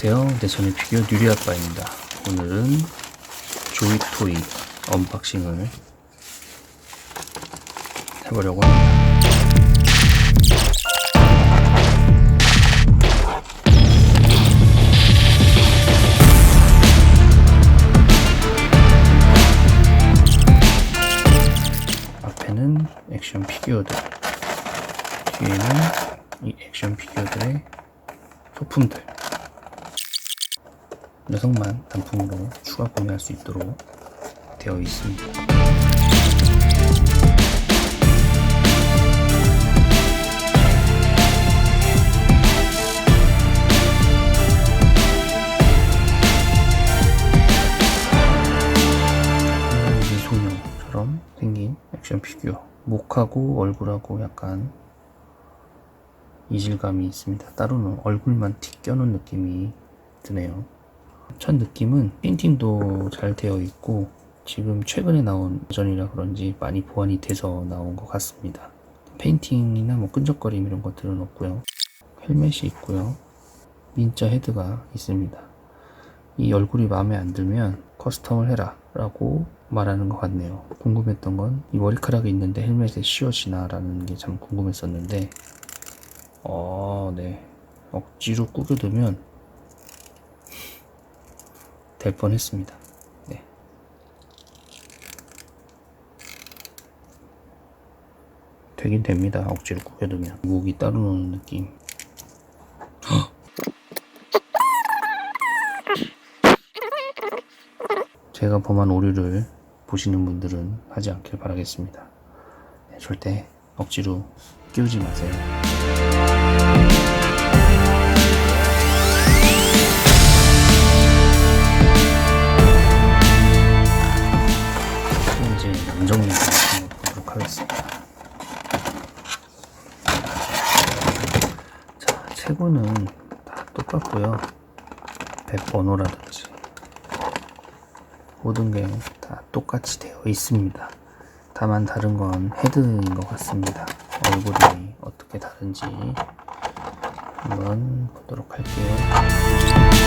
안녕하세요. 대천의 피규어 뉴리 아빠입니다. 오늘은 조이토이 언박싱을 해보려고 합니다. 앞에는 액션 피규어들, 뒤에는 이 액션 피규어들의 소품들. 여성만 단품으로 추가 구매할 수 있도록 되어 있습니다. 미소녀처럼 생긴 액션 피규어. 목하고 얼굴하고 약간 이질감이 있습니다. 따로는 얼굴만 틱 껴놓은 느낌이 드네요. 첫 느낌은 페인팅도 잘 되어 있고 지금 최근에 나온 버전이라 그런지 많이 보완이 돼서 나온 것 같습니다. 페인팅이나 뭐 끈적거림 이런 것들은 없고요. 헬멧이 있고요. 민자 헤드가 있습니다. 이 얼굴이 마음에 안 들면 커스텀을 해라 라고 말하는 것 같네요. 궁금했던 건 이 머리카락이 있는데 헬멧에 씌워지나 라는 게 참 궁금했었는데 어, 네. 억지로 꾸겨두면 될 뻔했습니다. 네. 되긴 됩니다. 억지로 꾸겨두면 목이 따로 노는 느낌. 제가 범한 오류를 보시는 분들은 하지 않길 바라겠습니다. 네, 절대 억지로 끼우지 마세요. 똑같고요. 백 번호라든지 모든 게 다 똑같이 되어 있습니다. 다만 다른 건 헤드인 것 같습니다. 얼굴이 어떻게 다른지 한번 보도록 할게요.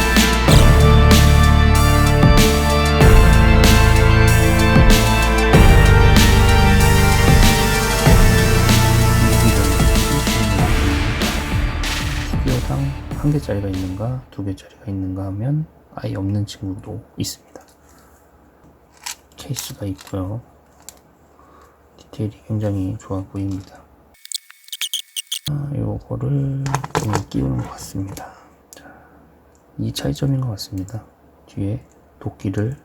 한 개짜리가 있는가 두 개짜리가 있는가 하면 아예 없는 친구도 있습니다. 케이스가 있고요. 디테일이 굉장히 좋아 보입니다. 아, 요거를 그냥 끼우는 것 같습니다. 자, 이 차이점인 것 같습니다. 뒤에 도끼를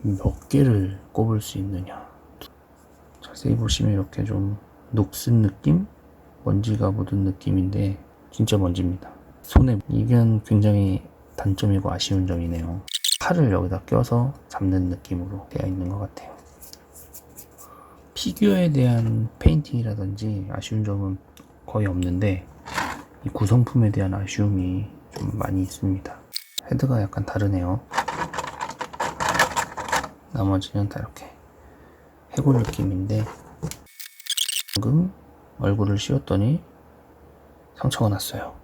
몇 개를 꼽을 수 있느냐. 자세히 보시면 이렇게 좀 녹슨 느낌? 먼지가 묻은 느낌인데 진짜 먼지입니다. 손에 이건 굉장히 단점이고 아쉬운 점이네요. 팔을 여기다 껴서 잡는 느낌으로 되어 있는 것 같아요. 피규어에 대한 페인팅이라든지 아쉬운 점은 거의 없는데 이 구성품에 대한 아쉬움이 좀 많이 있습니다. 헤드가 약간 다르네요. 나머지는 다 이렇게 해골 느낌인데 방금 얼굴을 씌웠더니 상처가 났어요.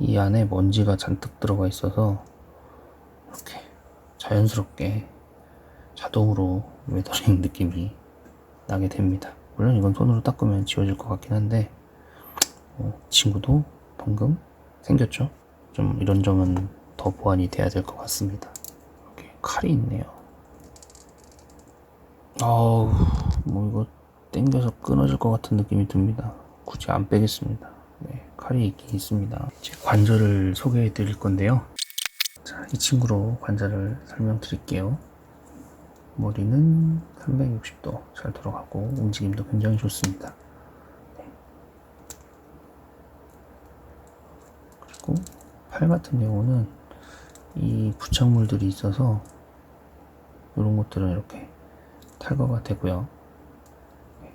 이 안에 먼지가 잔뜩 들어가 있어서 이렇게 자연스럽게 자동으로 웨더링 느낌이 나게 됩니다. 물론 이건 손으로 닦으면 지워질 것 같긴 한데 어, 친구도 방금 생겼죠. 좀 이런 점은 더 보완이 돼야 될 것 같습니다. 이렇게 칼이 있네요. 아우 뭐 이거 땡겨서 끊어질 것 같은 느낌이 듭니다. 굳이 안 빼겠습니다. 네, 칼이 있긴 있습니다. 제 관절을 소개해 드릴 건데요. 자, 이 친구로 관절을 설명드릴게요. 머리는 360도 잘 돌아가고 움직임도 굉장히 좋습니다. 네. 그리고 팔 같은 경우는 이 부착물들이 있어서 이런 것들은 이렇게 탈거가 되고요. 네.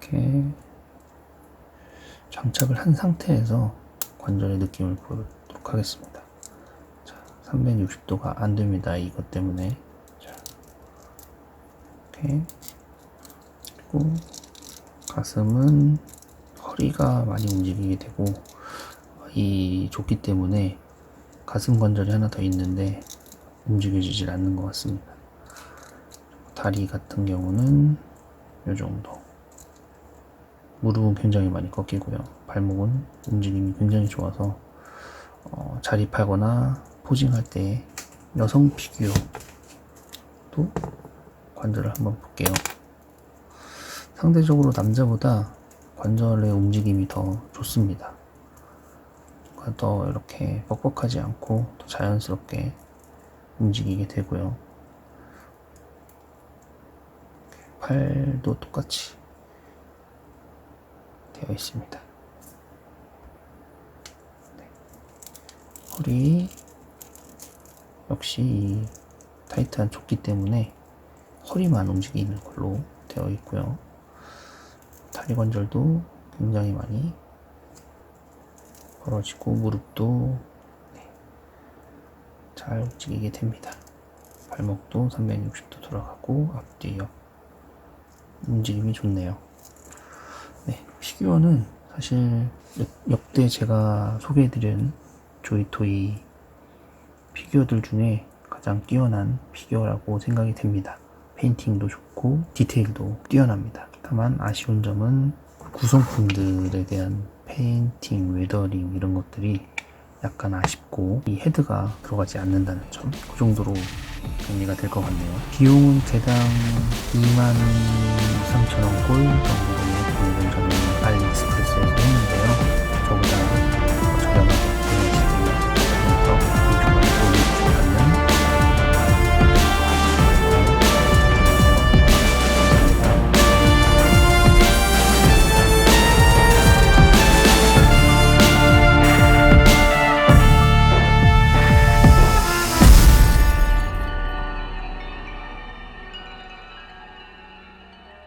이렇게 장착을 한 상태에서 관절의 느낌을 보도록 하겠습니다. 자, 360도가 안 됩니다. 이것 때문에. 자, 이렇게. 그리고 가슴은 허리가 많이 움직이게 되고 이 조끼 때문에 가슴 관절이 하나 더 있는데 움직여지질 않는 것 같습니다. 다리 같은 경우는 이 정도. 무릎은 굉장히 많이 꺾이고요. 발목은 움직임이 굉장히 좋아서 어, 자립하거나 포징할 때 여성 피규어도 관절을 한번 볼게요. 상대적으로 남자보다 관절의 움직임이 더 좋습니다. 더 이렇게 뻑뻑하지 않고 더 자연스럽게 움직이게 되고요. 팔도 똑같이 되어 있습니다. 네. 허리 역시 이 타이트한 조끼 때문에 허리만 움직이는 걸로 되어 있고요. 다리 관절도 굉장히 많이 벌어지고 무릎도 네, 잘 움직이게 됩니다. 발목도 360도 돌아가고 앞뒤 옆 움직임이 좋네요. 네, 피규어는 사실 역- 역대 제가 소개해드린 조이토이 피규어들 중에 가장 뛰어난 피규어라고 생각이 됩니다. 페인팅도 좋고 디테일도 뛰어납니다. 다만 아쉬운 점은 구성품들에 대한 페인팅, 웨더링 이런 것들이 약간 아쉽고 이 헤드가 들어가지 않는다는 점. 그 정도로 정리가 될 것 같네요. 비용은 개당 23,000원 꼴 정도 방금 전에 알리있습니다.